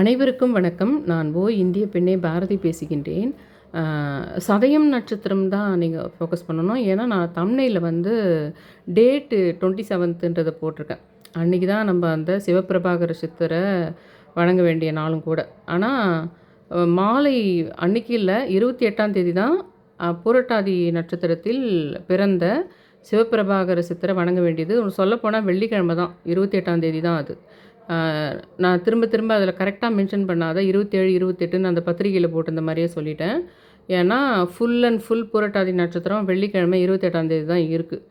அனைவருக்கும் வணக்கம். நான் ஓ இந்திய பெண்ணே பாரதி பேசுகின்றேன். சதயம் நட்சத்திரம் தான் நீங்கள் ஃபோக்கஸ் பண்ணணும். ஏன்னா, நான் தமிழில் வந்து டேட்டு 27ன்றத போட்டிருக்கேன். அன்னைக்கு தான் நம்ம அந்த சிவபிரபாகர சித்தரை வணங்க வேண்டிய நாளும் கூட. ஆனால் மாலை அன்னைக்கு இல்லை இருபத்தி எட்டாம் தேதி தான் புரட்டாதி நட்சத்திரத்தில் பிறந்த சிவபிரபாகர சித்தரை வணங்க வேண்டியது. சொல்லப்போனால் வெள்ளிக்கிழமை தான். 28ஆம் தேதி தான் அது. நான் திரும்ப திரும்ப அதில் கரெக்டாக மென்ஷன் பண்ணாத 27, 28ன்னு அந்த பத்திரிகையில் போட்டிருந்த மாதிரியே சொல்லிட்டேன். ஏன்னா, ஃபுல் அண்ட் ஃபுல் புரட்டாதி நட்சத்திரம் வெள்ளிக்கிழமை இருபத்தெட்டாந்தேதி தான் இருக்குது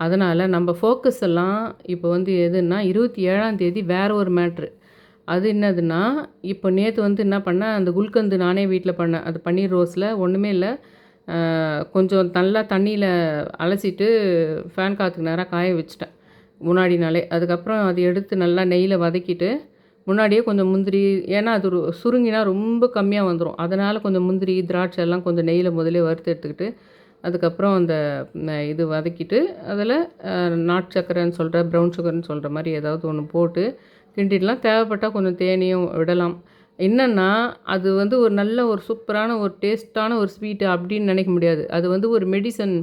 அதனால் நம்ம ஃபோக்கஸ் எல்லாம் இப்போ வந்து எதுன்னா, 27ஆம் தேதி வேறு ஒரு மேட்ரு. அது என்னதுன்னா, இப்போ நேற்று வந்து என்ன பண்ணேன், அந்த குல்கந்து நானே வீட்டில் பண்ணேன். அது பன்னீர் ரோஸில் ஒன்றுமே இல்லை கொஞ்சம் நல்லா தண்ணியில் அலசிட்டு ஃபேன் காற்றுக்கு நேராக காய வச்சுட்டேன். முன்னாடி நாளே. அதுக்கப்புறம் அதை எடுத்து நல்லா நெய்யில் வதக்கிட்டு, முன்னாடியே கொஞ்சம் முந்திரி ஏன்னா அது ஒரு சுருங்கினா ரொம்ப கம்மியாக வந்துடும் அதனால் கொஞ்சம் முந்திரி, திராட்சை எல்லாம் கொஞ்சம் நெய்யில் முதலே வறுத்து எடுத்துக்கிட்டு, அதுக்கப்புறம் அந்த இது வதக்கிட்டு, அதில் அ நாட்டு சர்க்கரைன்னு சொல்ற, ப்ரவுன் சுகர்ன்னு சொல்ற ஏதாவது ஒன்று போட்டு கிண்டிடலாம். தேவைப்பட்டால் கொஞ்சம் தேனையும் விடலாம். என்னென்னா அது வந்து ஒரு நல்ல ஒரு சூப்பரான ஒரு டேஸ்ட்டான ஒரு ஸ்வீட்டு அப்படின்னு நினைக்க முடியாது. அது வந்து ஒரு மெடிசன்.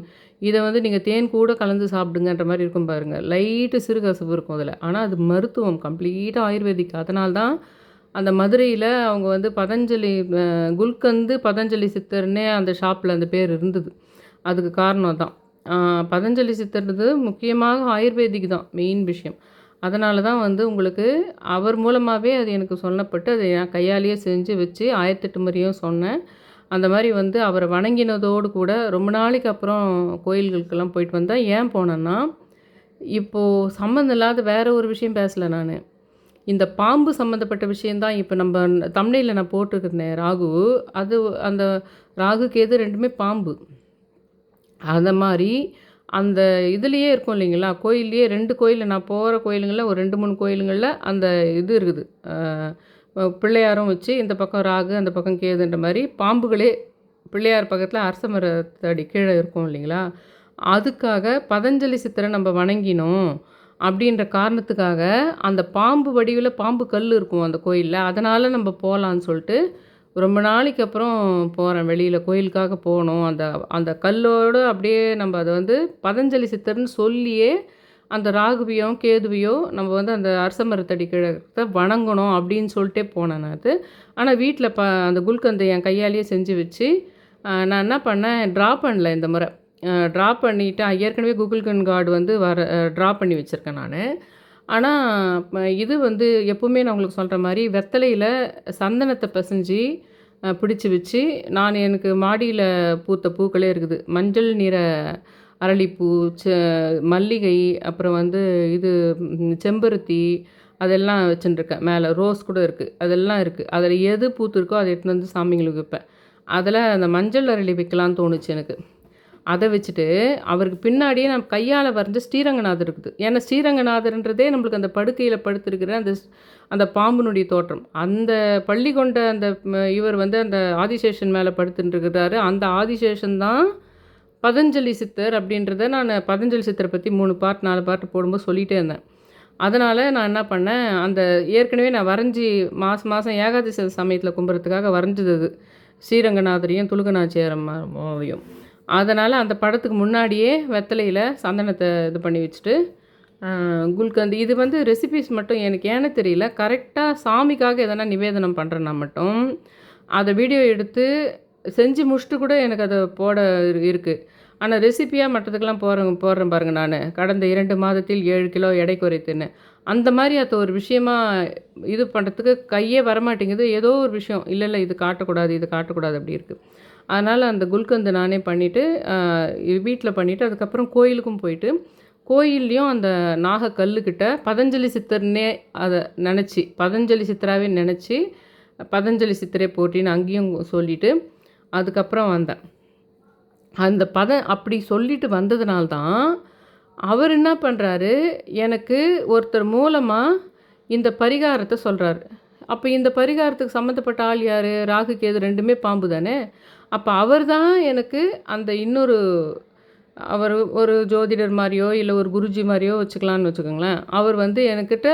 இதை வந்து நீங்கள் தேன் கூட கலந்து சாப்பிடுங்கன்ற மாதிரி இருக்கும் பாருங்கள் லைட்டு சிறுகசப்பு இருக்கும் அதில் ஆனால் அது மருத்துவம். கம்ப்ளீட்டாக ஆயுர்வேதிக். அதனால்தான் அந்த மதுரையில் அவங்க வந்து பதஞ்சலி குல்கந்து பதஞ்சலி சித்தர்னே அந்த ஷாப்பில் அந்த பேர் இருந்தது. அதுக்கு காரணம் தான் பதஞ்சலி சித்தர்ன்றது முக்கியமாக ஆயுர்வேதிக் தான் மெயின் விஷயம். அதனால தான் வந்து உங்களுக்கு அவர் மூலமாகவே அது எனக்கு சொல்லப்பட்டு, அதை நான் கையாலேயே செஞ்சு வச்சு 1008 முறையும் சொன்னேன். அந்த மாதிரி வந்து அவரை வணங்கினதோடு கூட ரொம்ப நாளைக்கு அப்புறம் கோயில்களுக்கெல்லாம் போயிட்டு வந்தேன். ஏன் போனேன்னா, இப்போ சம்மந்தம் இல்லாத வேறு ஒரு விஷயம் பேசலை நான் இந்த பாம்பு சம்மந்தப்பட்ட விஷயந்தான் இப்போ நம்ம தமிழில் நான் போட்டிருந்தேன் ராகு. அது அந்த ராகுக்கு எது ரெண்டுமே பாம்பு. அந்த மாதிரி அந்த இதுலேயே இருக்கும் இல்லைங்களா, கோயில்லையே ரெண்டு கோயில் நான் போகிற கோயிலுங்களில் ஒரு ரெண்டு மூணு கோயிலுங்களில் அந்த இது இருக்குது. பிள்ளையாரும் வச்சு இந்த பக்கம் ராகு, அந்த பக்கம் கேதுன்ற மாதிரி பாம்புகளே பிள்ளையார் பக்கத்தில் அரச மரத்தடி கீழே இருக்கும் இல்லைங்களா, அதுக்காக பதஞ்சலி சித்தரை நம்ம வணங்கினோம் அப்படின்ற காரணத்துக்காக, அந்த பாம்பு வடிவில் பாம்பு கல் இருக்கும் அந்த கோயிலில். அதனால் நம்ம போகலான்னு சொல்லிட்டு ரொம்ப நாளைக்கு அப்புறம் போகிறேன் வெளியில் கோயிலுக்காக போகணும் அந்த அந்த கல்லோடு அப்படியே நம்ம அதை வந்து பதஞ்சலி சித்தர்னு சொல்லியே, அந்த ராகுவியோ கேதுவியோ நம்ம வந்து அந்த அரச மரத்தடி கிழக்கத்தை வணங்கணும் அப்படின்னு சொல்லிட்டே போனேன் நான் அது. ஆனால் வீட்டில் ப அந்த குல்கந்தை என் கையாலேயே செஞ்சு வச்சு, நான் என்ன பண்ணேன், ட்ரா பண்ணல இந்த முறை. ட்ரா பண்ணிவிட்டு ஏற்கனவே குல்கன் கார்டு வந்து வர ட்ரா பண்ணி வச்சுருக்கேன் நான் ஆனால் இது வந்து எப்பவுமே நான் உங்களுக்கு சொல்கிற மாதிரி வெத்தலையில் சந்தனத்தை பெசஞ்சு பிடிச்சி வச்சு, நான் எனக்கு மாடியில் பூத்த பூக்களே இருக்குது. மஞ்சள் நிற அரளிப்பூ, செ மல்லிகை, அப்புறம் வந்து இது செம்பருத்தி அதெல்லாம் வச்சுட்டுருக்கேன். மேலே ரோஸ் கூட இருக்குது அதெல்லாம் இருக்குது அதில் எது பூத்திருக்கோ அதை எடுத்துன்னு வந்து சாமிங்களுக்கு வைப்பேன். அதில் அந்த மஞ்சள் அரளி வைக்கலான்னு தோணுச்சு எனக்கு. அதை வச்சுட்டு, அவருக்கு பின்னாடியே நம்ம கையால் வரைஞ்ச ஸ்ரீரங்கநாதர் இருக்குது. ஏன்னா, ஸ்ரீரங்கநாதர்ன்றதே நம்மளுக்கு அந்த படுக்கையில் படுத்திருக்கிற அந்த ஸ் அந்த பாம்பினுடைய தோற்றம். அந்த பள்ளி கொண்ட அந்த இவர் வந்து அந்த ஆதிசேஷன் மேலே படுத்துட்டுருக்கிறாரு அந்த ஆதிசேஷன் தான் பதஞ்சலி சித்தர் அப்படின்றத நான் பதஞ்சலி சித்தரை பற்றி மூணு பார்ட், 4 பார்ட் போடும்போது சொல்லிகிட்டே இருந்தேன். அதனால் நான் என்ன பண்ணேன், அந்த ஏற்கனவே நான் வரைஞ்சி மாதம் மாதம் ஏகாதசி சமயத்தில் கும்புறதுக்காக வரைஞ்சது அது. ஸ்ரீரங்கநாதரையும், துலுக்கநாச்சியார் ஓவியம் அதனால் அந்த படத்துக்கு முன்னாடியே வெத்தலையில சந்தனத்தை இது பண்ணி வச்சுட்டு, அ குல்கந்த் இது வந்து ரெசிபீஸ் மட்டும் எனக்கு ஏன்னு தெரியல. கரெக்டாக சாமிக்காக எதனா நிவேதனம் பண்ணுறேன்னா மட்டும், அதை வீடியோ எடுத்து செஞ்சு முடிச்சுட்டு கூட எனக்கு அதை போட இருக்குது ஆனால் ரெசிப்பியாக மற்றதுக்கெல்லாம் போடுறேன் போடுறேன் பாருங்கள் நான் கடந்த இரண்டு மாதத்தில் ஏழு கிலோ எடை குறைத்தேன்னு. அந்த மாதிரி அது ஒரு விஷயமா இது பண்ணுறதுக்கு கையே வரமாட்டேங்குது. ஏதோ ஒரு விஷயம். இல்லை இல்லை இது காட்டக்கூடாது, இது காட்டக்கூடாது அப்படி இருக்குது அதனால் அந்த குல்கந்து நானே பண்ணிவிட்டு வீட்டில் பண்ணிவிட்டு அதுக்கப்புறம் கோயிலுக்கும் போயிட்டு, கோயில்லையும் அந்த நாகக்கல்லுக்கிட்ட பதஞ்சலி சித்தர்னே அதை நினச்சி பதஞ்சலி சித்தராகவே நினச்சி பதஞ்சலி சித்தரே போட்டின்னு அங்கேயும் சொல்லிவிட்டு அதுக்கப்புறம் வந்தேன். அந்த பத அப்படி சொல்லிட்டு வந்ததுனால்தான் அவர் என்ன பண்ணுறாரு எனக்கு ஒருத்தர் மூலமாக இந்த பரிகாரத்தை சொல்கிறாரு அப்போ இந்த பரிகாரத்துக்கு சம்மந்தப்பட்ட ஆள் யார் ராகு, கேது ரெண்டுமே பாம்பு தானே! அப்போ அவர் தான் எனக்கு அந்த இன்னொரு அவர் ஒரு ஜோதிடர் மாதிரியோ இல்லை ஒரு குருஜி மாதிரியோ வச்சுக்கலான்னு வச்சுக்கோங்களேன். அவர் வந்து என்கிட்ட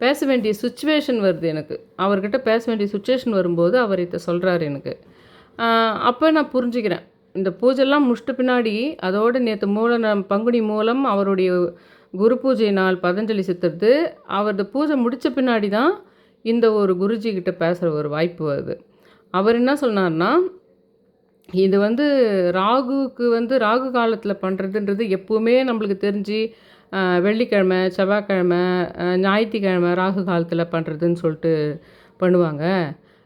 பேச வேண்டிய சுச்சுவேஷன் வருது எனக்கு அவர்கிட்ட பேச வேண்டிய சுச்சுவேஷன் வரும்போது அவர் இதை சொல்கிறாரு எனக்கு அப்போ நான் புரிஞ்சுக்கிறேன் இந்த பூஜைலாம் முடிச்சிட்ட பின்னாடி அதோடு நேற்று மூல பங்குனி மூலம் அவருடைய குரு பூஜை நாள் பதஞ்சலி சித்தர்த்து அவரது பூஜை முடித்த பின்னாடி தான் இந்த ஒரு குருஜி கிட்ட பேசுகிற ஒரு வாய்ப்பு வருது. அவர் என்ன சொன்னார்னா இது வந்து ராகுக்கு வந்து ராகு காலத்தில் பண்ணுறதுன்றது எப்போவுமே நம்மளுக்கு தெரிஞ்சு வெள்ளிக்கிழமை செவ்வாய்க்கிழமை ஞாயிற்றுக்கிழமை ராகு காலத்தில் பண்ணுறதுன்னு சொல்லிட்டு பண்ணுவாங்க.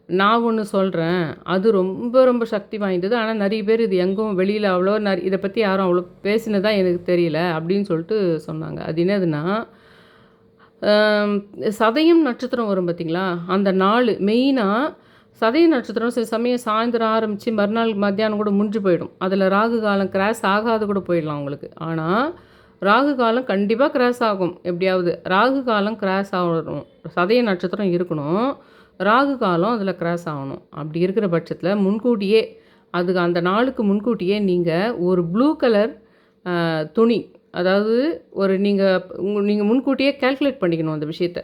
நான் ஒன்று சொல்கிறேன் அது ரொம்ப ரொம்ப சக்தி வாய்ந்தது. ஆனால் நிறைய பேர் இது எங்கும் வெளியில் அவ்வளோ நிறைய இதை பற்றி யாரும் அவ்வளோ பேசினதா எனக்கு தெரியல அப்படின்னு சொல்லிட்டு சொன்னாங்க. அது என்னதுன்னா சதயம் நட்சத்திரம் வரும் பார்த்தீங்களா? அந்த நாள் மெயினாக சதய நட்சத்திரம் சில சமயம் சாயந்தரம் ஆரம்பித்து மறுநாள் மத்தியானம் கூட முடிஞ்சு போயிடும். அதில் ராகு காலம் கிராஸ் ஆகாது கூட போயிடலாம் உங்களுக்கு. ஆனால் ராகு காலம் கண்டிப்பாக கிராஸ் ஆகும். எப்படியாவது ராகு காலம் கிராஸ் ஆகணும். சதய நட்சத்திரம் இருக்கணும். ராகு காலம் அதில் கிராஸ் ஆகணும். அப்படி இருக்கிற பட்சத்தில் முன்கூட்டியே அதுக்கு அந்த நாளுக்கு முன்கூட்டியே நீங்கள் ஒரு ப்ளூ கலர் துணி அதாவது ஒரு நீங்கள் உங்க நீங்கள் முன்கூட்டியே கால்குலேட் பண்ணிக்கணும் அந்த விஷயத்த.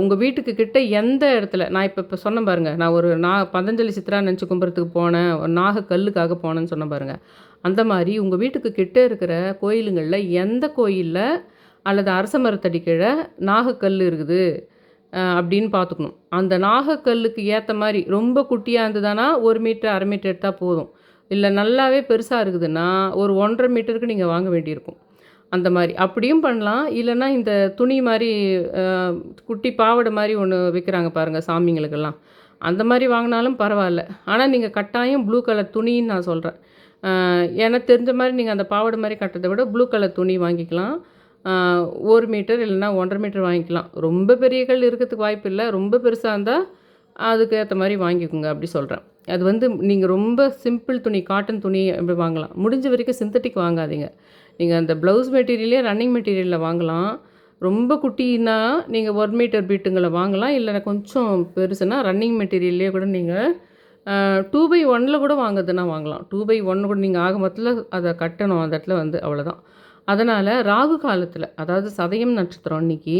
உங்கள் வீட்டுக்கு கிட்ட எந்த இடத்துல நான் இப்போ இப்போ சொன்னேன் பாருங்கள் நான் ஒரு நா பதஞ்சலி சித்ரா நினச்சி கும்புறத்துக்கு போனேன் ஒரு நாக கல்லுக்காக போனேன்னு சொன்னேன் பாருங்கள் அந்த மாதிரி உங்கள் வீட்டுக்கு கிட்ட இருக்கிற கோயிலுங்களில் எந்த கோயிலில் அல்லது அரச மரத்தடி கீழே நாகக்கல் இருக்குது? அப்படின்னு பார்த்துக்கணும் அந்த நாகக்கல்லுக்கு ஏற்ற மாதிரி ரொம்ப குட்டியாக இருந்ததுன்னா ஒரு மீட்டர் அரை மீட்டர் எடுத்தால் போதும். இல்லை நல்லாவே பெருசாக இருக்குதுன்னா ஒரு ஒன்றரை மீட்டருக்கு நீங்கள் வாங்க வேண்டியிருக்கும். அந்த மாதிரி. அப்படியும் பண்ணலாம். இல்லைன்னா இந்த துணி மாதிரி குட்டி பாவாடை மாதிரி ஒன்று விற்கிறாங்க பாருங்கள் சாமிங்களுக்கெல்லாம். அந்த மாதிரி வாங்கினாலும் பரவாயில்ல. ஆனால் நீங்கள் கட்டாயம் ப்ளூ கலர் துணின்னு நான் சொல்கிறேன் ஏன்னா தெரிஞ்ச மாதிரி நீங்கள் அந்த பாவாடை மாதிரி கட்டுறதை விட ப்ளூ கலர் துணி வாங்கிக்கலாம். ஒரு மீட்டர் இல்லைன்னா ஒன்றரை மீட்டர் வாங்கிக்கலாம். ரொம்ப பெரிய கல் இருக்கிறதுக்கு வாய்ப்பு இல்லை. ரொம்ப பெருசாக இருந்தால் அதுக்கு ஏற்ற மாதிரி வாங்கிக்கோங்க அப்படி சொல்கிறேன் அது வந்து நீங்கள் ரொம்ப சிம்பிள் துணி காட்டன் துணி அப்படி வாங்கலாம். முடிஞ்ச வரைக்கும் சிந்தட்டிக் வாங்காதீங்க. நீங்கள் அந்த ப்ளவுஸ் மெட்டீரியலே ரன்னிங் மெட்டீரியலில் வாங்கலாம். ரொம்ப குட்டின்னா நீங்கள் ஒன் மீட்டர் பீட்டுங்களை வாங்கலாம். இல்லை கொஞ்சம் பெருசுனா ரன்னிங் மெட்டீரியல்லே கூட நீங்கள் டூ பை ஒன்னில் கூட வாங்குறதுன்னா வாங்கலாம். டூ பை ஒன்று கூட நீங்கள் ஆக மொத்தத்தில் அதை கட்டணும். அந்த இடத்துல வந்து அவ்வளோதான் அதனால் ராகு காலத்தில் அதாவது சதயம் நட்சத்திரம் அன்னைக்கு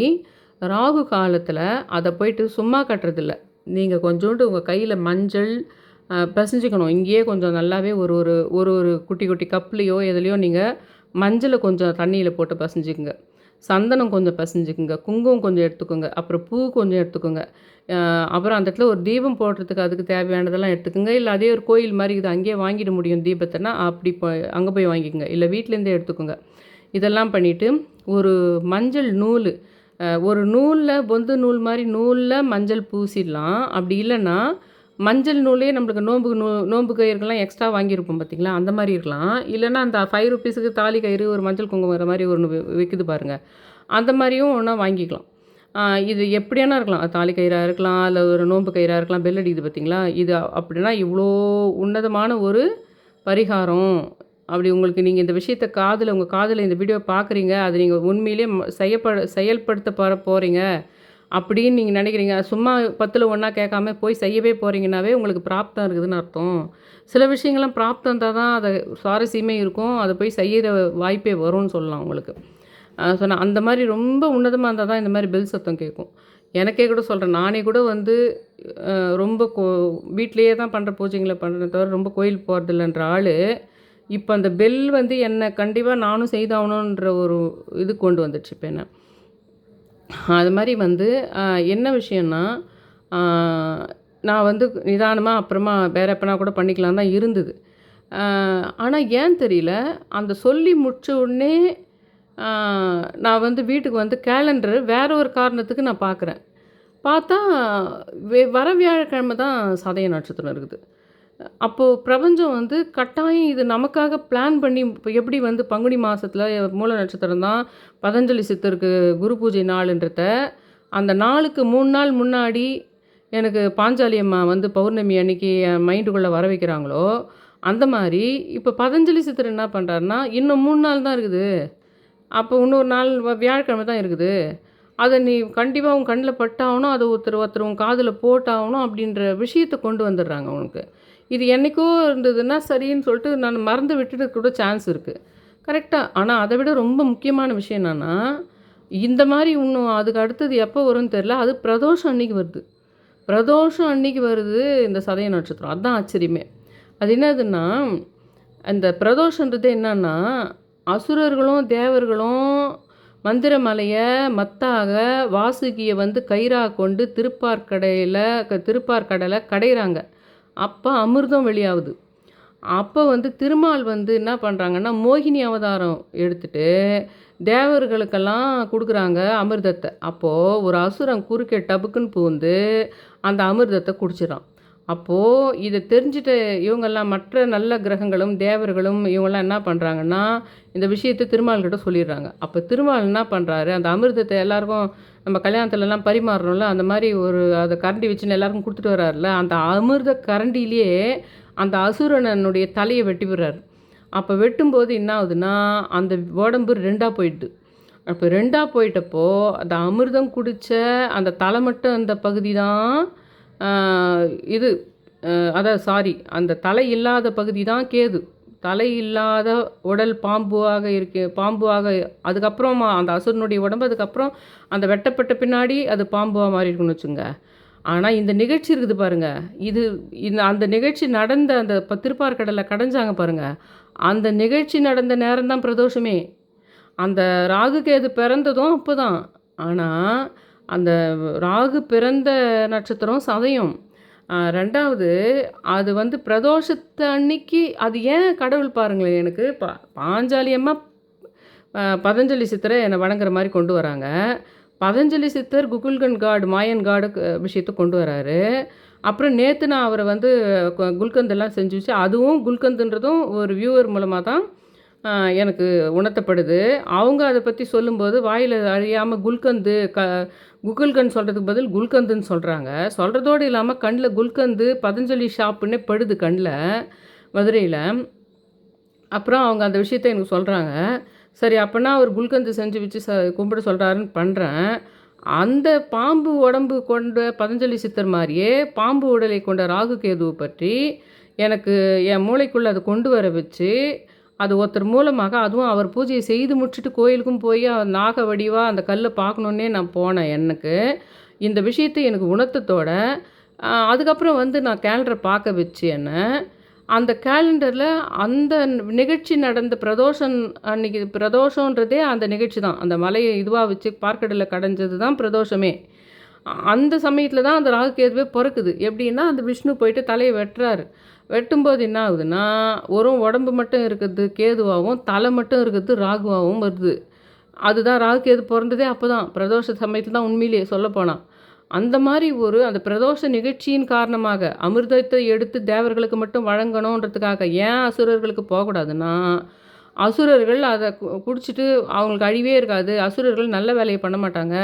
ராகு காலத்தில் அதை போயிட்டு சும்மா கட்டுறதில்ல. நீங்கள் கொஞ்சோண்டு உங்கள் கையில் மஞ்சள் பிசைஞ்சிக்கணும் பிசைஞ்சுக்கணும் இங்கேயே கொஞ்சம் நல்லாவே ஒரு ஒரு ஒரு ஒரு குட்டி குட்டி கப்லேயோ எதுலேயோ நீங்கள் மஞ்சளை கொஞ்சம் தண்ணியில் போட்டு பசஞ்சுக்குங்க. சந்தனம் கொஞ்சம் பிசைஞ்சுக்குங்க. குங்குமம் கொஞ்சம் எடுத்துக்கோங்க. அப்புறம் பூ கொஞ்சம் எடுத்துக்கோங்க. அப்புறம் அந்த இடத்துல ஒரு தீபம் போடுறதுக்கு அதுக்கு தேவையானதெல்லாம் எடுத்துக்கோங்க. இல்லை அதே ஒரு கோயில் மாதிரி இது அங்கேயே வாங்கிட முடியும் தீபத்தைனா அப்படி போய் அங்கே போய் வாங்கிக்கோங்க. இல்லை வீட்டிலேருந்தே எடுத்துக்கோங்க. இதெல்லாம் பண்ணிவிட்டு ஒரு மஞ்சள் நூல் ஒரு நூலில் பொந்து நூல் மாதிரி நூலில் மஞ்சள் பூசிடலாம். அப்படி இல்லைன்னா மஞ்சள் நூலே நம்மளுக்கு நோம்பு நூ நோம்பு கயிறுக்கெல்லாம் எக்ஸ்ட்ரா வாங்கியிருப்போம் பார்த்தீங்களா அந்த மாதிரி இருக்கலாம். இல்லைன்னா அந்த ஃபைவ் ருபீஸுக்கு தாலி கயிறு ஒரு மஞ்சள் குங்குமம் வர மாதிரி ஒன்று விற்குது பாருங்கள் அந்த மாதிரியும் ஒன்றா வாங்கிக்கலாம். இது எப்படியானா இருக்கலாம். தாலி கயிறாக இருக்கலாம் இல்லை ஒரு நோன்பு கயிறாக இருக்கலாம் பெல் அடிக்குது பார்த்திங்களா இது அப்படின்னா இவ்வளோ உன்னதமான ஒரு பரிகாரம். அப்படி உங்களுக்கு நீங்கள் இந்த விஷயத்தை காதில் உங்கள் காதில் இந்த வீடியோ பார்க்குறீங்க அது நீங்கள் உண்மையிலேயே ம- செயல்படுத்த போகிற போகிறீங்க அப்படின்னு நீங்கள் நினைக்கிறீங்க. சும்மா பத்தில் ஒன்றா கேட்காம போய் செய்யவே போகிறீங்கன்னாவே உங்களுக்கு பிராப்தம் இருக்குதுன்னு அர்த்தம். சில விஷயங்கள்லாம் பிராப்தம் இருந்தால் தான் அதை சுவாரஸ்யமே இருக்கும். அதை போய் செய்கிற வாய்ப்பே வரும்னு சொல்லலாம் உங்களுக்கு. சொன்னேன் அந்த மாதிரி ரொம்ப உன்னதமாக இருந்தால் தான் இந்த மாதிரி பெல் சத்தம் கேட்கும். எனக்கே கூட சொல்கிறேன் நானே கூட வந்து ரொம்ப கோ வீட்டிலேயே தான் பண்ணுற பூஜைங்களை பண்ணுறத தவிர ரொம்ப கோயில் போகிறதில்லன்ற ஆள். இப்போ அந்த பெல் வந்து என்னை கண்டிப்பாக நானும் செய்தாகணுன்ற ஒரு இது கொண்டு வந்துடுச்சு இப்போ என்ன. அது மாதிரி வந்து என்ன விஷயம்னா நான் வந்து நிதானமாக அப்புறமா வேற எப்பனா கூட பண்ணிக்கலாம் தான் இருந்தது. ஆனால் ஏன் தெரியல அந்த சொல்லி முடிச்ச உடனே நான் வந்து வீட்டுக்கு வந்து கேலண்டர் வேற ஒரு காரணத்துக்கு நான் பார்க்குறேன் பார்த்தா வே வர வியாழக்கிழமை தான் சதய நட்சத்திரம் இருக்குது. அப்போது பிரபஞ்சம் வந்து கட்டாயம் இது நமக்காக பிளான் பண்ணி இப்போ எப்படி வந்து பங்குனி மாதத்தில் மூல நட்சத்திரம் தான் பதஞ்சலி சித்தருக்கு குரு பூஜை நாளுன்றத அந்த நாளுக்கு மூணு நாள் முன்னாடி எனக்கு பாஞ்சாலி அம்மா வந்து பௌர்ணமி அன்னைக்கு என் மைண்டுக்குள்ளே வர வைக்கிறாங்களோ அந்த மாதிரி இப்போ பதஞ்சலி சித்தர் என்ன பண்ணுறாருன்னா இன்னும் மூணு நாள் தான் இருக்குது. அப்போ இன்னொரு நாள் வியாழக்கிழமை தான் இருக்குது. அதை நீ கண்டிப்பாக உன் கண்ணில் பட்டாகணும் அதை ஒருத்தர் ஒருத்தர் உன் காதில் போட்டாகணும் அப்படின்ற விஷயத்தை கொண்டு வந்துடுறாங்க உனக்கு இது என்னைக்கோ இருந்ததுன்னா சரின்னு சொல்லிட்டு நான் மறந்து விட்டுட்டு கூட சான்ஸ் இருக்குது கரெக்டாக ஆனால் அதை விட ரொம்ப முக்கியமான விஷயம் என்னென்னா இந்த மாதிரி இன்னும் அதுக்கு அடுத்தது எப்போ வரும்னு தெரில அது பிரதோஷம் அன்னைக்கு வருது. பிரதோஷம் அன்னைக்கு வருது இந்த சதய நட்சத்திரம். அதுதான் ஆச்சரியமே. அது என்னதுன்னா அந்த பிரதோஷன்றது என்னன்னா அசுரர்களும் தேவர்களும் மந்திரமலையை மத்தாக வாசுகியை வந்து கயிறாக கொண்டு திருப்பார்கடையில் க திருப்பார்கடலை கடையிறாங்க. அப்போ அமிர்தம் வெளியாகுது. அப்போ வந்து திருமால் வந்து என்ன பண்ணுறாங்கன்னா மோகினி அவதாரம் எடுத்துட்டு தேவர்களுக்கெல்லாம் கொடுக்குறாங்க அமிர்தத்தை. அப்போது ஒரு அசுரன் குறுக்கே டபுக்குன்னு பூந்து அந்த அமிர்தத்தை குடிச்சிடறான். அப்போது இதை தெரிஞ்சுட்டு இவங்கெல்லாம் மற்ற நல்ல கிரகங்களும் தேவர்களும் இவங்கெல்லாம் என்ன பண்ணுறாங்கன்னா இந்த விஷயத்தை திருமால்கிட்ட சொல்லிடுறாங்க. அப்போ திருமால் என்ன பண்ணுறாரு அந்த அமிர்தத்தை எல்லாருக்கும் நம்ம கல்யாணத்துலலாம் பரிமாறணும்ல அந்த மாதிரி ஒரு அதை கரண்டி வச்சுன்னு எல்லாருக்கும் கொடுத்துட்டு வர்றாருல அந்த அமிர்த கரண்டிலேயே அந்த அசுரனனுடைய தலையை வெட்டி விடுறாரு. அப்போ வெட்டும்போது என்ன ஆகுதுன்னா அந்த உடம்பு ரெண்டாக போயிடுது. அப்போ ரெண்டாக போயிட்டப்போ அந்த அமிர்தம் குடித்த அந்த தலை மட்டும் அந்த பகுதி தான் இது அதான் சாரி அந்த தலை இல்லாத பகுதி தான் கேது. தலை இல்லாத உடல் பாம்புவாக இருக்கு பாம்புவாக அதுக்கப்புறம் அந்த அசுரனுடைய உடம்பு அதுக்கப்புறம் அந்த வெட்டப்பட்ட பின்னாடி அது பாம்புவாக மாறி இருக்குன்னு வச்சுங்க. ஆனால் இந்த நிகழ்ச்சி இருக்குது பாருங்கள் இது இந்த அந்த நிகழ்ச்சி நடந்த அந்த ப- திருப்பார்கடலை கடைஞ்சாங்க பாருங்க. அந்த நிகழ்ச்சி நடந்த நேரம் தான் பிரதோஷமே. அந்த ராகு கேது பிறந்ததும் அப்போ தான் ஆனால் அந்த ராகு பிறந்த நட்சத்திரம் சதயம். ரெண்டாவது அது வந்து பிரதோஷத்து அன்னைக்கு அது ஏன் கடவுள் பாருங்களேன் எனக்கு பா பாஞ்சாலியமாக பதஞ்சலி சித்தரை என்னை வணங்குற மாதிரி கொண்டு வராங்க. பதஞ்சலி சித்தர் குகுல்கன் காடு மாயன் காடு விஷயத்தை கொண்டு வராரு. அப்புறம் நேற்று நான் அவரை வந்து குல்கந்தெல்லாம் செஞ்சு வச்சு அதுவும் குல்கந்துன்றதும் ஒரு வியூவர் மூலமாக தான் எனக்கு உணர்த்தப்படுது. அவங்க அதை பற்றி சொல்லும்போது வாயில் அறியாமல் குல்கந்து க குகுல்கன் சொல்கிறதுக்கு பதில் குல்கந்துன்னு சொல்கிறாங்க சொல்கிறதோடு இல்லாமல் கண்ணில் குல்கந்து பதஞ்சலி ஷாப்புன்னே படுது கண்ணில் மதுரையில். அப்புறம் அவங்க அந்த விஷயத்தை எனக்கு சொல்கிறாங்க சரி அப்போனா அவர் குல்கந்து செஞ்சு வச்சு ச கும்பிட சொல்கிறாருன்னு பண்ணுறேன் அந்த பாம்பு உடம்பு கொண்ட பதஞ்சலி சித்தர் மாதிரியே பாம்பு உடலை கொண்ட ராகு கேதுவை பற்றி எனக்கு என் மூளைக்குள்ளே அதை கொண்டு வர வச்சு அது ஒருத்தர் மூலமாக அதுவும் அவர் பூஜையை செய்து முடிச்சுட்டு கோயிலுக்கும் போய் நாக வடிவாக அந்த கல்லை பார்க்கணுன்னே நான் போனேன் எனக்கு. இந்த விஷயத்தை எனக்கு உணர்த்தத்தோட அதுக்கப்புறம் வந்து நான் கேலண்டரை பார்க்க வச்சு என்ன அந்த கேலண்டரில் அந்த நிகழ்ச்சி நடந்த பிரதோஷம் அன்னைக்கு பிரதோஷன்றதே அந்த நிகழ்ச்சி தான். அந்த மலையை இதுவாக வச்சு பார்க்கடலில் கடைஞ்சது தான் பிரதோஷமே. அந்த சமயத்தில் தான் அந்த ராகு கேதுவே பிறக்குது. எப்படின்னா அந்த விஷ்ணு போயிட்டு தலையை வெட்டுறாரு. வெட்டும்போது என்ன ஆகுதுன்னா ஒரு உடம்பு மட்டும் இருக்கிறது கேதுவாகவும் தலை மட்டும் இருக்கிறது ராகுவாகவும் வருது. அதுதான் ராகு கேது பிறந்ததே அப்போ தான் பிரதோஷ சமயத்தில் தான் உண்மையிலேயே சொல்லப்போனால் அந்த மாதிரி ஒரு அந்த பிரதோஷ நிகழ்ச்சியின் காரணமாக அமிர்தத்தை எடுத்து தேவர்களுக்கு மட்டும் வழங்கணுன்றதுக்காக ஏன் அசுரர்களுக்கு போகக்கூடாதுன்னா அசுரர்கள் அதை கு- குடிச்சிட்டு அவங்களுக்கு அழிவே இருக்காது. அசுரர்கள் நல்ல வேலையை பண்ண மாட்டாங்க.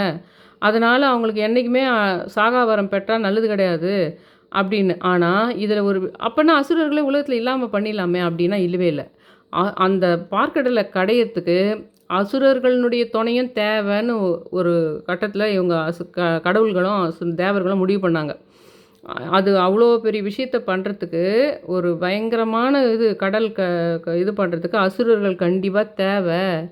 அதனால் அவங்களுக்கு என்றைக்குமே சாகாவரம் பெற்றால் நல்லது கிடையாது. அப்படின்னு. ஆனால் இதில் ஒரு அப்போனா அசுரர்களே உலகத்தில் இல்லாமல் பண்ணிடலாமே அப்படின்னா இல்லவே இல்லை. அந்த பார்க்கடலை கடையறதுக்கு அசுரர்களுடைய துணையும் தேவைன்னு ஒரு கட்டத்தில் இவங்க அசு க கடவுள்களும் அசு- தேவர்களும் முடிவு பண்ணாங்க. அது அவ்வளோ பெரிய விஷயத்த பண்ணுறதுக்கு ஒரு பயங்கரமான இது கடல் க க- இது பண்ணுறதுக்கு அசுரர்கள் கண்டிப்பாக தேவை.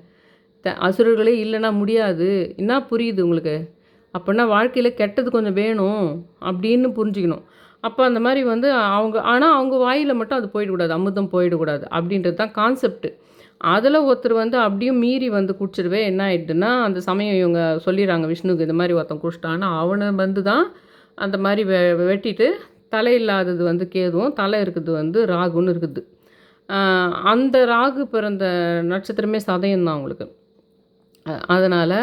த அசுரர்களே இல்லைன்னா முடியாது. என்ன புரியுது உங்களுக்கு? அப்படின்னா வாழ்க்கையில் கெட்டது கொஞ்சம் வேணும் அப்படின்னு புரிஞ்சுக்கணும். அப்போ அந்த மாதிரி வந்து அவங்க ஆனால் அவங்க வாயில் மட்டும் அது போயிடக்கூடாது அமுதம் போயிடக்கூடாது அப்படின்றது தான் கான்செப்ட்டு அதில் ஒருத்தர் வந்து அப்படியும் மீறி வந்து குடிச்சிருவே என்ன ஆயிடுதுன்னா அந்த சமயம் இவங்க சொல்லிடுறாங்க விஷ்ணுக்கு இந்த மாதிரி ஒருத்தன் குடிச்சிட்டான்னா அவனை வந்து தான் அந்த மாதிரி வெ வெட்டிட்டு தலை இல்லாதது வந்து கேதுவும் தலை இருக்குது வந்து ராகுன்னு இருக்குது. அந்த ராகு பிறந்த நட்சத்திரமே சதயம் தான் அவங்களுக்கு. அதனால்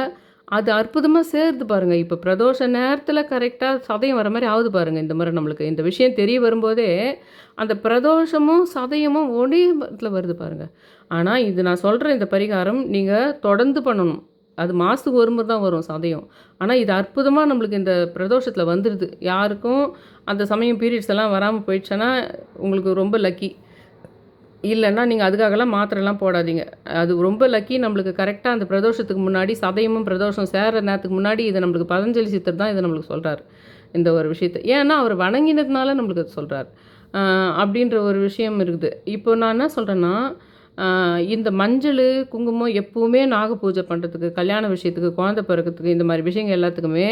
அது அற்புதமாக சேருது பாருங்கள் இப்போ பிரதோஷ நேரத்தில் கரெக்டாக சதயம் வர மாதிரி ஆகுது பாருங்கள் இந்த மாதிரி நம்மளுக்கு. இந்த விஷயம் தெரிய வரும்போதே அந்த பிரதோஷமும் சதயமும் ஒரே இடத்துல வருது பாருங்கள் ஆனால் இது நான் சொல்கிற இந்த பரிகாரம் நீங்கள் தொடர்ந்து பண்ணணும். அது மாதத்துக்கு ஒரு முறை தான் வரும் சதயம். ஆனால் இது அற்புதமாக நம்மளுக்கு இந்த பிரதோஷத்தில் வந்துடுது யாருக்கும் அந்த சமயம் பீரியட்ஸ் எல்லாம் வராமல் போயிடுச்சுன்னா உங்களுக்கு ரொம்ப லக்கி இல்லைன்னா நீங்கள் அதுக்காகலாம் மாத்திரைலாம் போடாதீங்க. அது ரொம்ப லக்கி நம்மளுக்கு கரெக்டாக அந்த பிரதோஷத்துக்கு முன்னாடி சதயமும் பிரதோஷம் சேர நேரத்துக்கு முன்னாடி இதை நம்மளுக்கு பதஞ்சலி சித்தர் தான் இதை நம்மளுக்கு சொல்கிறார் இந்த ஒரு விஷயத்தை. ஏன்னா அவர் வணங்கினதுனால நம்மளுக்கு அது சொல்கிறார் அப்படின்ற ஒரு விஷயம் இருக்குது. இப்போ நான் என்ன சொல்கிறேன்னா இந்த மஞ்சள் குங்குமம் எப்பவுமே நாக பூஜை பண்ணுறதுக்கு கல்யாண விஷயத்துக்கு குழந்த பிறக்கிறதுக்கு இந்த மாதிரி விஷயங்கள் எல்லாத்துக்குமே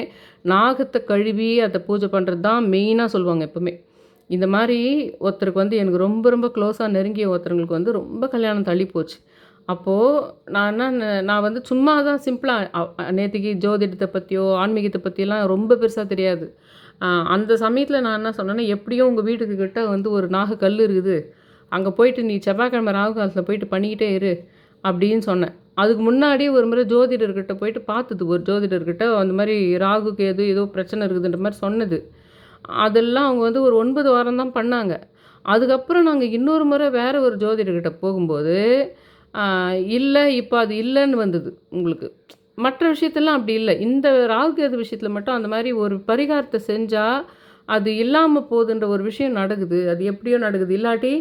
நாகத்தை கழுவி அதை பூஜை பண்ணுறது தான் மெயினாக சொல்லுவாங்க எப்போவுமே. இந்த மாதிரி ஒருத்தருக்கு வந்து எனக்கு ரொம்ப ரொம்ப க்ளோஸாக நெருங்கிய ஒருத்தருங்களுக்கு வந்து ரொம்ப கல்யாணம் தள்ளி போச்சு. அப்போது நான் என்ன நான் வந்து சும்மா தான் சிம்பிளாக நேற்றுக்கு ஜோதிடத்தை பற்றியோ ஆன்மீகத்தை பற்றியெல்லாம் ரொம்ப பெருசாக தெரியாது. அந்த சமயத்தில் நான் என்ன சொன்னேன்னா எப்படியும் உங்கள் வீட்டுக்கு கிட்ட வந்து ஒரு நாக கல் இருக்குது. அங்கே போயிட்டு நீ செவ்வாய்க்கிழமை ராகு காலத்தில் போயிட்டு பண்ணிக்கிட்டே இரு அப்படின்னு சொன்னேன். அதுக்கு முன்னாடி ஒரு முறை ஜோதிடர்கிட்ட போயிட்டு பார்த்தது. ஒரு ஜோதிடர்கிட்ட அந்த மாதிரி ராகுக்கு எது ஏதோ பிரச்சனை இருக்குதுன்ற மாதிரி சொன்னது. அதெல்லாம் அவங்க வந்து ஒரு ஒன்பது வாரம் தான் பண்ணாங்க. அதுக்கப்புறம் நாங்கள் இன்னொரு முறை வேறு ஒரு ஜோதிடர்கிட்ட போகும்போது இல்லை இப்போ அது இல்லைன்னு வந்தது உங்களுக்கு. மற்ற விஷயத்தெல்லாம் அப்படி இல்லை. இந்த ராகுகேது விஷயத்தில் மட்டும் அந்த மாதிரி ஒரு பரிகாரத்தை செஞ்சால் அது இல்லாமல் போகுதுன்ற ஒரு விஷயம் நடக்குது. அது எப்படியோ நடக்குது. இல்லாட்டி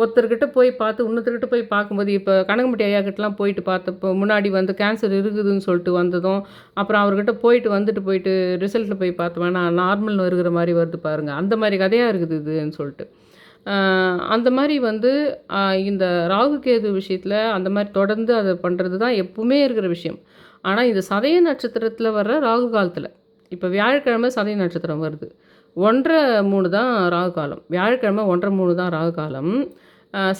ஒருத்தர்கிட்ட போய் பார்த்து இன்னொருத்தர்கிட்ட போய் பார்க்கும்போது இப்போ கனகம்பட்டி ஐயாக்கிட்டலாம் போயிட்டு பார்த்தப்போ முன்னாடி வந்து கேன்சர் இருக்குதுன்னு சொல்லிட்டு வந்ததும் அப்புறம் அவர்கிட்ட போயிட்டு வந்துட்டு போயிட்டு ரிசல்ட்டில் போய் பார்த்தோம். நான் நார்மல் இருக்கிற மாதிரி வருது பாருங்கள் அந்த மாதிரி கதையாக இருக்குது இதுன்னு சொல்லிட்டு. அந்த மாதிரி வந்து இந்த ராகு கேது விஷயத்தில் அந்த மாதிரி தொடர்ந்து அதை பண்ணுறது தான் எப்பவுமே இருக்கிற விஷயம். ஆனால் இந்த சதய நட்சத்திரத்தில் வர்ற ராகு காலத்தில் இப்போ வியாழக்கிழமை சதய நட்சத்திரம் வருது. ஒன்றரை மூணு தான் ராகு காலம். வியாழக்கிழமை ஒன்றரை மூணு தான் ராகு காலம்.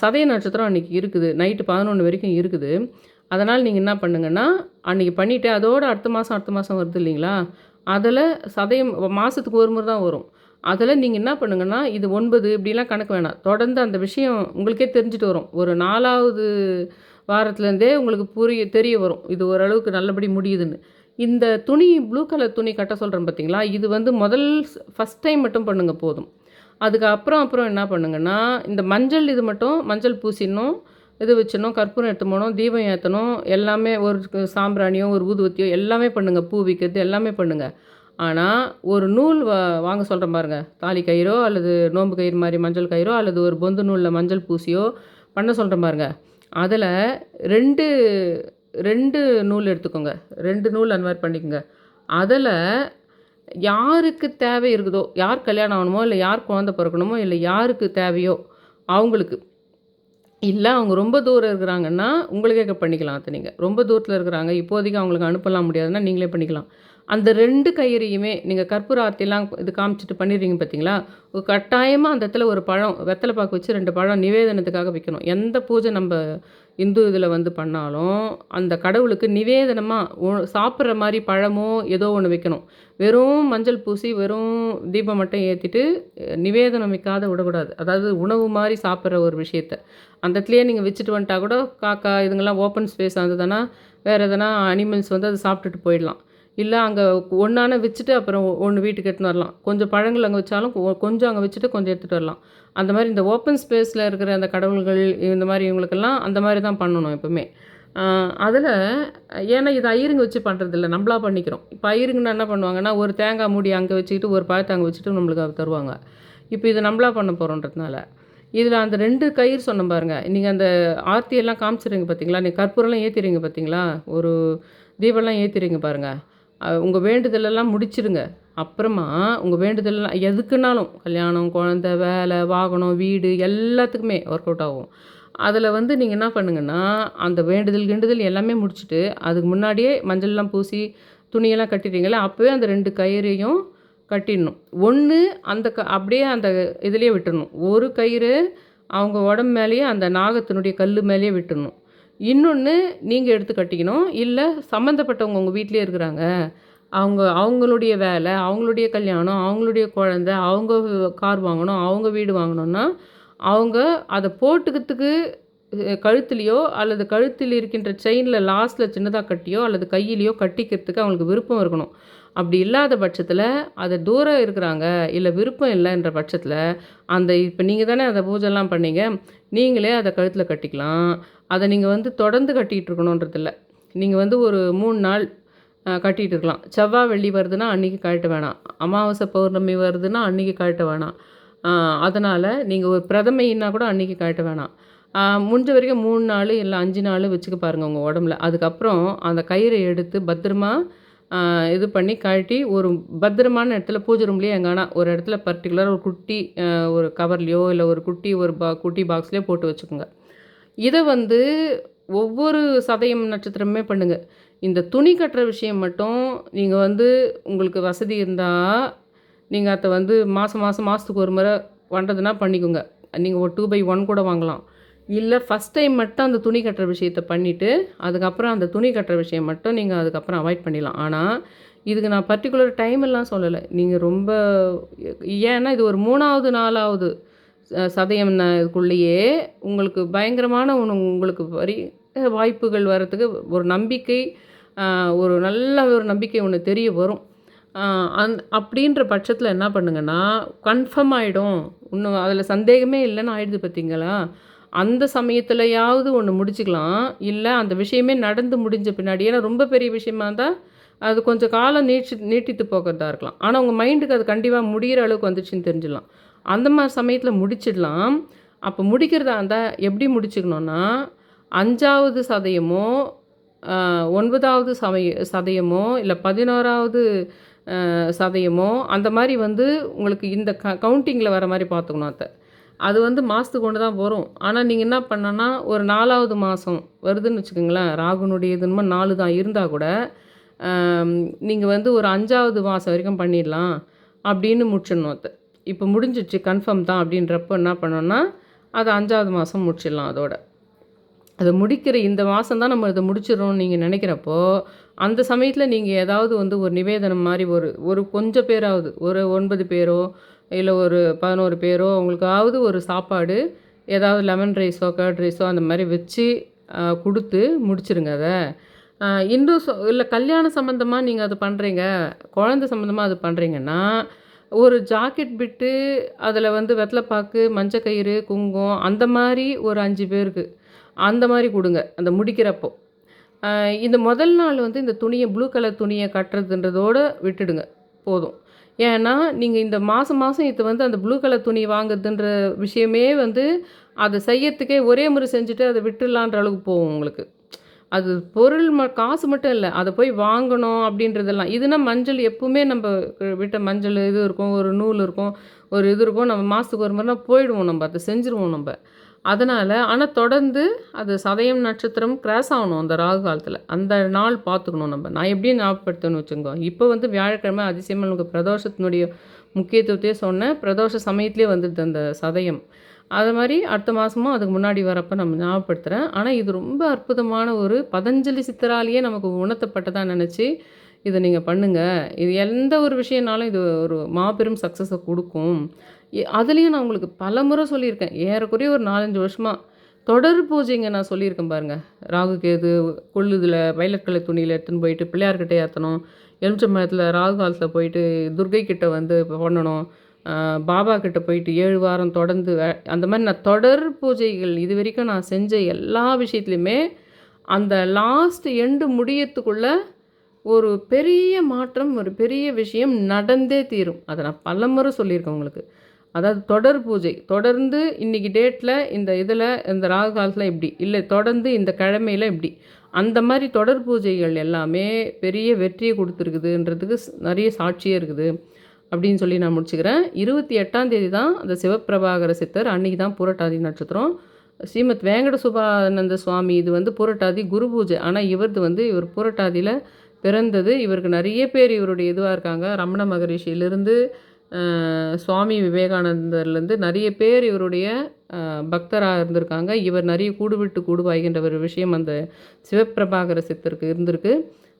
சதய நட்சத்திரம் அன்றைக்கி இருக்குது. நைட்டு பதினொன்று வரைக்கும் இருக்குது. அதனால் நீங்கள் என்ன பண்ணுங்கன்னா அன்றைக்கி பண்ணிவிட்டு அதோடு அடுத்த மாதம் அடுத்த மாதம் வருது இல்லைங்களா? அதில் சதயம் மாதத்துக்கு ஒரு முறை தான் வரும். அதில் நீங்கள் என்ன பண்ணுங்கன்னா இது ஒன்பது இப்படிலாம் கணக்கு வேணாம். தொடர்ந்து அந்த விஷயம் உங்களுக்கே தெரிஞ்சுட்டு வரும். ஒரு நாலாவது வாரத்துலேருந்தே உங்களுக்கு புரிய தெரிய வரும். இது ஓரளவுக்கு நல்லபடி முடியுதுன்னு. இந்த துணி ப்ளூ கலர் துணி கட்ட சொல்கிறேன் பார்த்தீங்களா இது வந்து முதல் ஃபஸ்ட் டைம் மட்டும் பண்ணுங்கள் போதும். அதுக்கப்புறம் அப்புறம் என்ன பண்ணுங்கன்னா இந்த மஞ்சள் இது மட்டும் மஞ்சள் பூசிடணும் இது வச்சிடணும் கற்பூரம் எடுத்து போகணும் தீபம் ஏற்றணும் எல்லாமே ஒரு சாம்பிராணியோ ஒரு ஊதுவத்தியோ எல்லாமே பண்ணுங்கள் பூ விற்கிறது எல்லாமே பண்ணுங்கள் ஆனால் ஒரு நூல் வா வாங்க சொல்கிறேன் பாருங்கள் தாலி கயிறோ அல்லது நோம்பு கயிறு மாதிரி மஞ்சள் கயிறோ அல்லது ஒரு பொந்து நூலில் மஞ்சள் பூசியோ பண்ண சொல்கிறேன் பாருங்கள் அதில் ரெண்டு ரெண்டு நூல் எடுத்துக்கோங்க. ரெண்டு நூல் அந்த மாதிரி பண்ணிக்கோங்க. அதில் யாருக்கு தேவை இருக்குதோ யார் கல்யாணம் ஆகணுமோ இல்லை யார் குழந்த பிறக்கணுமோ இல்லை யாருக்கு தேவையோ அவங்களுக்கு. இல்லை அவங்க ரொம்ப தூரம் இருக்கிறாங்கன்னா உங்களுக்கே பண்ணிக்கலாம் அதை நீங்கள் ரொம்ப தூரத்தில் இருக்கிறாங்க இப்போதைக்கு அவங்களுக்கு அனுப்பலாம் முடியாதுன்னா நீங்களே பண்ணிக்கலாம். அந்த ரெண்டு கயிறையுமே நீங்கள் கற்பூர ஆர்த்திலாம் இது காமிச்சிட்டு பண்ணிடுறீங்க பார்த்தீங்களா கட்டாயமாக அந்த இடத்துல ஒரு பழம் வெத்தலை பாக்கு வச்சு ரெண்டு பழம் நிவேதனத்துக்காக வைக்கணும். எந்த பூஜை நம்ம இந்து இதில் வந்து பண்ணாலும் அந்த கடவுளுக்கு நிவேதனமாக சாப்பிட்ற மாதிரி பழமோ ஏதோ ஒன்று வைக்கணும். வெறும் மஞ்சள் பூசி வெறும் தீபம் மட்டும் ஏற்றிட்டு நிவேதனம் வைக்காத விடக்கூடாது. அதாவது உணவு மாதிரி சாப்பிட்ற ஒரு விஷயத்த. அந்த இடத்துலையே நீங்கள் வச்சுட்டு வந்துட்டா கூட காக்கா இதுங்கெல்லாம் ஓப்பன் ஸ்பேஸ் இருந்ததுன்னா வேறு எதனா அனிமல்ஸ் வந்து அதை சாப்பிட்டுட்டு போயிடலாம். இல்லை அங்கே ஒன்றான வச்சுட்டு அப்புறம் ஒன்று வீட்டுக்கு எடுத்துன்னு வரலாம். கொஞ்சம் பழங்கள் அங்கே வச்சாலும் கொஞ்சம் அங்கே வச்சுட்டு கொஞ்சம் எடுத்துகிட்டு வரலாம். அந்த மாதிரி இந்த ஓப்பன் ஸ்பேஸில் இருக்கிற அந்த கடவுள்கள் இந்த மாதிரி இவங்களுக்கெல்லாம் அந்த மாதிரி தான் பண்ணணும் எப்பவுமே. அதில் ஏன்னா இது ஐயருங்க வச்சு பண்ணுறதில்ல நம்மளா பண்ணிக்கிறோம். இப்போ ஐயருங்கன்னா என்ன பண்ணுவாங்கன்னா ஒரு தேங்காய் மூடி அங்கே வச்சுக்கிட்டு ஒரு பழத்தை அங்கே வச்சுட்டு நம்மளுக்கு தருவாங்க. இப்போ இது நம்மளா பண்ண போகிறோன்றதுனால இதில் அந்த ரெண்டு கயிறு சொன்ன பாருங்கள் நீங்கள் அந்த ஆர்த்தியெல்லாம் காமிச்சிடுறீங்க பார்த்தீங்களா நீங்கள் கற்பூரெல்லாம் ஏற்றிடுறீங்க பார்த்தீங்களா ஒரு தீபம்லாம் ஏற்றிடுறீங்க பாருங்கள் உங்கள் வேண்டுதலெல்லாம் முடிச்சிடுங்க அப்புறமா உங்கள் வேண்டுதலெல்லாம் எதுக்குனாலும் கல்யாணம் குழந்த வேலை வாகனம் வீடு எல்லாத்துக்குமே ஒர்க் அவுட் ஆகும். அதில் வந்து நீங்கள் என்ன பண்ணுங்கன்னா அந்த வேண்டுதல் கிண்டுதல் எல்லாமே முடிச்சுட்டு அதுக்கு முன்னாடியே மஞ்சள்லாம் பூசி துணியெல்லாம் கட்டிட்டீங்களே அப்போவே அந்த ரெண்டு கயிறையும் கட்டிடணும். ஒன்று அந்த க அப்படியே அந்த இதுலேயே விட்டுடணும் ஒரு கயிறு அவங்க உடம்பு மேலேயே அந்த நாகத்தினுடைய கல் மேலேயே விட்டுடணும் இன்னொன்று நீங்கள் எடுத்து கட்டிக்கணும். இல்லை சம்மந்தப்பட்டவங்க உங்கள் வீட்டிலே இருக்கிறாங்க. அவங்க அவங்களுடைய வேலை அவங்களுடைய கல்யாணம் அவங்களுடைய குழந்த அவங்க கார் வாங்கணும் அவங்க வீடு வாங்கணும்னா அவங்க அதை போட்டுக்கிறதுக்கு கழுத்துலேயோ அல்லது கழுத்தில் இருக்கின்ற செயினில் லாஸ்ட்டில் சின்னதாக கட்டியோ அல்லது கையிலையோ கட்டிக்கிறதுக்கு அவங்களுக்கு விருப்பம் இருக்கணும். அப்படி இல்லாத பட்சத்தில் அதை தூரம் இருக்கிறாங்க இல்லை விருப்பம் இல்லைன்ற பட்சத்தில் அந்த இப்போ நீங்கள் தானே அந்த பூஜைலாம் பண்ணீங்க. நீங்களே அதை கழுத்தில் கட்டிக்கலாம். அதை நீங்கள் வந்து தொடர்ந்து கட்டிகிட்டு இருக்கணுன்றதில்ல நீங்கள் வந்து ஒரு மூணு நாள் கட்டிகிட்டு இருக்கலாம் செவ்வாய் வெள்ளி வருதுன்னா அன்றைக்கி கழட்ட வேணாம். அமாவாசை பௌர்ணமி வருதுன்னா அன்றைக்கி கழட்ட வேணாம். அதனால் நீங்கள் ஒரு பிரதமைன்னா கூட அன்றைக்கி கழட்ட வேணாம். முடிஞ்ச வரைக்கும் மூணு நாள் இல்லை அஞ்சு நாள் வச்சுக்க பாருங்கள் உங்கள் உடம்புல. அதுக்கப்புறம் அந்த கயிறை எடுத்து பத்திரமா இது பண்ணி கழட்டி ஒரு பத்திரமான இடத்துல பூஜை ரூம்லேயே எங்கன்னா ஒரு இடத்துல பர்டிகுலராக ஒரு குட்டி ஒரு கவர்லேயோ இல்லை ஒரு குட்டி ஒரு பா குட்டி பாக்ஸ்லேயோ போட்டு வச்சுக்கோங்க. இதை வந்து ஒவ்வொரு சதயம் நட்சத்திரமே பண்ணுங்கள் இந்த துணி கட்டுற விஷயம் மட்டும் நீங்கள் வந்து உங்களுக்கு வசதி இருந்தால் நீங்கள் அதை வந்து மாதம் மாதம் மாதத்துக்கு ஒரு முறை பண்ணுறதுனா பண்ணிக்கோங்க. நீங்கள் ஒரு டூ பை ஒன் கூட வாங்கலாம். இல்லை ஃபஸ்ட் டைம் மட்டும் அந்த துணி கட்டுற விஷயத்த பண்ணிவிட்டு அதுக்கப்புறம் அந்த துணி கட்டுற விஷயம் மட்டும் நீங்கள் அதுக்கப்புறம் அவாய்ட் பண்ணிடலாம். ஆனால் இதுக்கு நான் பர்டிகுலர் டைம் எல்லாம் சொல்லலை. நீங்கள் ரொம்ப ஏன்னா இது ஒரு மூணாவது நாலாவது ச- சதயம் இதுக்குள்ளேயே உங்களுக்கு பயங்கரமான ஒன்று உங்களுக்கு வரி வாய்ப்புகள் வர்றதுக்கு ஒரு நம்பிக்கை ஒரு நல்ல ஒரு நம்பிக்கை ஒன்று தெரிய வரும். அந் அப்படின்ற பட்சத்தில் என்ன பண்ணுங்கன்னா கன்ஃபார்ம் ஆகிடும் இன்னும் அதில் சந்தேகமே இல்லைன்னு ஆயிடுது பார்த்தீங்களா அந்த சமயத்துலையாவது ஒன்று முடிச்சுக்கலாம். இல்லை அந்த விஷயமே நடந்து முடிஞ்ச பின்னாடி ஏன்னா ரொம்ப பெரிய விஷயமா இருந்தால் அது கொஞ்சம் காலம் நீட்சி நீட்டித்து போகிறதா இருக்கலாம். ஆனால் உங்கள் மைண்டுக்கு அது கண்டிப்பாக முடிகிற அளவுக்கு வந்துச்சுன்னு தெரிஞ்சிடலாம் அந்த மாதிரி சமயத்தில் முடிச்சிடலாம். அப்போ முடிக்கிறதா இருந்தால் எப்படி முடிச்சுக்கணுன்னா அஞ்சாவது சதயமோ ஒன்பதாவது சமய சதயமோ இல்லை பதினோராவது சதயமோ அந்த மாதிரி வந்து உங்களுக்கு இந்த க கவுண்டிங்கில் வர மாதிரி பார்த்துக்கணும் அதை அது வந்து மாதத்துக்கு ஒன்று தான் வரும். ஆனால் நீங்கள் என்ன பண்ணனா ஒரு நாலாவது மாதம் வருதுன்னு வச்சுக்கோங்களேன் ராகுனுடைய இதுமோ நாலு தான் இருந்தால் கூட நீங்கள் வந்து ஒரு அஞ்சாவது மாதம் வரைக்கும் பண்ணிடலாம் அப்படின்னு முடிச்சிடணும் அதை இப்போ முடிஞ்சிடுச்சு கன்ஃபார்ம் தான் அப்படின்றப்போ என்ன பண்ணோன்னா அது அஞ்சாவது மாதம் முடிச்சிடலாம் அதோட. அதை முடிக்கிற இந்த மாதம் தான் நம்ம இதை முடிச்சிடறோம்னு நீங்கள் நினைக்கிறப்போ அந்த சமயத்தில் நீங்கள் ஏதாவது வந்து ஒரு நிவேதனம் மாதிரி ஒரு ஒரு கொஞ்சம் பேராவது ஒரு ஒன்பது பேரோ இல்லை ஒரு பதினோரு பேரோ அவங்களுக்காவது ஒரு சாப்பாடு ஏதாவது லெமன் ரைஸோ கர்ட் ரைஸோ அந்த மாதிரி வச்சு கொடுத்து முடிச்சிருங்க அதை. இன்னும் சொ இல்லை கல்யாணம் சம்மந்தமாக நீங்கள் அது பண்ணுறீங்க குழந்த சம்மந்தமாக அது பண்ணுறீங்கன்னா ஒரு ஜாக்கெட் பிட்டு அதில் வந்து வெத்தலைப்பாக்கு மஞ்சக்கயிறு குங்குமம் அந்த மாதிரி ஒரு அஞ்சு பேருக்கு. அந்த மாதிரி கொடுங்க அந்த முடிக்கிறப்போ. இந்த முதல் நாள் வந்து இந்த துணியை ப்ளூ கலர் துணியை கட்டுறதுன்றதோட விட்டுடுங்க போதும். ஏன்னா நீங்கள் இந்த மாதம் மாதம் இது வந்து அந்த ப்ளூ கலர் துணி வாங்குறதுன்ற விஷயமே வந்து அதை செய்யறதுக்கே ஒரே முறை செஞ்சுட்டு அதை விட்டுடலான்ற அளவுக்கு போகும் உங்களுக்கு. அது பொருள் ம காசு மட்டும் இல்லை அதை போய் வாங்கணும் அப்படின்றதெல்லாம். இதுனா மஞ்சள் எப்பவுமே நம்ம விட்ட மஞ்சள் இது இருக்கும் ஒரு நூல் இருக்கும் ஒரு இது இருக்கும் நம்ம மாதத்துக்கு ஒரு மாதிரிலாம் போயிடுவோம் நம்ம அதை செஞ்சுருவோம் நம்ம. அதனால் ஆனால் தொடர்ந்து அது சதயம் நட்சத்திரம் கிராஸ் ஆகணும் அந்த ராகு காலத்தில். அந்த நாள் பார்த்துக்கணும் நம்ம. நான் எப்படி ஞாபகப்படுத்தணும்னு வச்சுக்கோ இப்போ வந்து வியாழக்கிழமை அதிசயமாக நமக்கு பிரதோஷத்தினுடைய முக்கியத்துவத்தையே சொன்னேன். பிரதோஷ சமயத்திலே வந்துடுது அந்த சதயம். அது மாதிரி அடுத்த மாதமும் அதுக்கு முன்னாடி வரப்போ நம்ம ஞாபகப்படுத்துகிறேன் ஆனால் இது ரொம்ப அற்புதமான ஒரு பதஞ்சலி சித்தராலேயே நமக்கு உணர்த்தப்பட்டதாக நினச்சி இதை நீங்கள் பண்ணுங்கள் இது எந்த ஒரு விஷயம்னாலும் இது ஒரு மாபெரும் சக்ஸஸை கொடுக்கும். அதுலேயும் நான் உங்களுக்கு பல முறை சொல்லியிருக்கேன். ஏறக்குறைய ஒரு நாலஞ்சு வருஷமாக தொடர் பூஜைங்க நான் சொல்லியிருக்கேன் பாருங்கள் ராகு கேது கொள்ளுதில் வயலட் துணியில் எடுத்துன்னு போயிட்டு பிள்ளையார்கிட்ட ஏற்றணும் எலுமிச்சம்பழத்தில் ராகு காலத்தில் போயிட்டு துர்கை கிட்ட வந்து பண்ணணும். பாபா கிட்ட போயிட்டு ஏழு வாரம் தொடர்ந்து அந்த மாதிரி நான் தொடர் பூஜைகள் இது வரைக்கும் நான் செஞ்ச எல்லா விஷயத்துலையுமே அந்த லாஸ்ட் எண்டு முடியத்துக்குள்ள ஒரு பெரிய மாற்றம் ஒரு பெரிய விஷயம் நடந்தே தீரும். அதை நான் பலமுறை சொல்லியிருக்கேன் உங்களுக்கு. அதாவது தொடர் பூஜை தொடர்ந்து இன்னைக்கு டேட்டில் இந்த இதில் இந்த ராகு காலத்தில் இப்படி இல்லை தொடர்ந்து இந்த கிழமையில் இப்படி. அந்த மாதிரி தொடர் பூஜைகள் எல்லாமே பெரிய வெற்றியை கொடுத்துருக்குதுன்றதுக்கு நிறைய சாட்சியே இருக்குது. அப்படின்னு சொல்லி நான் முடிச்சுக்கிறேன். இருபத்தி எட்டாம் தேதி தான் அந்த சிவப்பிரபாகர சித்தர் அன்னைக்கு தான் புரட்டாதி நட்சத்திரம். ஸ்ரீமத் வேங்கட சுபானந்த சுவாமி இது வந்து புரட்டாதி குரு பூஜை. ஆனால் இவரது வந்து இவர் புரட்டாதியில் பிறந்தது. இவருக்கு நிறைய பேர் இவருடைய இதுவாக இருக்காங்க. ரமண மகரிஷியிலிருந்து சுவாமி விவேகானந்தர்லேருந்து நிறைய பேர் இவருடைய பக்தராக இருந்திருக்காங்க. இவர் நிறைய கூடுவிட்டு கூடுவாய்கின்ற ஒரு விஷயம் அந்த சிவப்பிரபாகர சித்தருக்கு இருந்திருக்கு.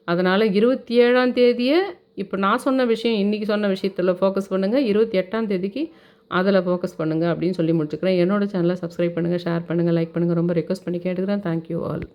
அதனால் இருபத்தி ஏழாம் தேதியை இப்போ நான் சொன்ன விஷயம் இன்றைக்கி சொன்ன விஷயத்தில் ஃபோக்கஸ் பண்ணுங்கள் இருபத்தி எட்டாம் தேதிக்கு அதில் ஃபோக்கஸ் பண்ணுங்கள் அப்படின்னு சொல்லி முடிச்சுக்கிறேன். என்னோட சேனலை சப்ஸ்கிரைப் பண்ணுங்கள் ஷேர் பண்ணுங்கள் லைக் பண்ணுங்கள் ரொம்ப ரெக்வஸ்ட் பண்ணி கேட்டுக்கிறேன். Thank you all